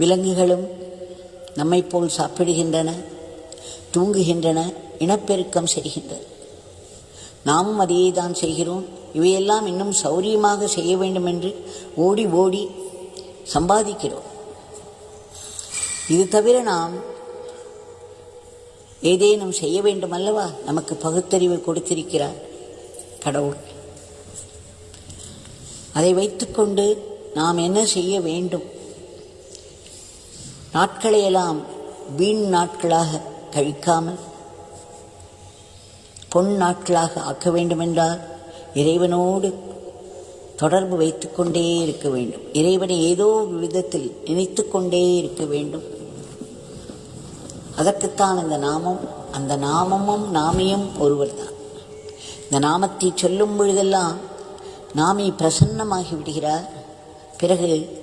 விலங்குகளும் நம்மைப் போல் சாப்பிடுகின்றன தூங்குகின்றன இனப்பெருக்கம் செய்கின்றன. நாமும் அதையே தான் செய்கிறோம். இவையெல்லாம் இன்னும் சௌரியமாக செய்ய வேண்டும் என்று ஓடி ஓடி சம்பாதிக்கிறோம். இது தவிர நாம் ஏதேனும் செய்ய வேண்டும் அல்லவா நமக்கு பகுத்தறிவு கொடுத்திருக்கிறார் கடவுள். அதை வைத்துக்கொண்டு நாம் என்ன செய்ய வேண்டும்? நாட்களையெல்லாம் வீண் நாட்களாக கழிக்காமல் பொன் நாட்களாக ஆக்க வேண்டுமென்றால் இறைவனோடு தொடர்பு வைத்துக்கொண்டே இருக்க வேண்டும். இறைவனை ஏதோ ஒரு விதத்தில் நினைத்து கொண்டே இருக்க வேண்டும். அதற்குத்தான் இந்த நாமம் அந்த நாமமும் நாமியும் ஒருவர்தான். இந்த நாமத்தை சொல்லும் பொழுதெல்லாம் நாமி பிரசன்னமாகி விடுகிறார். பிறகு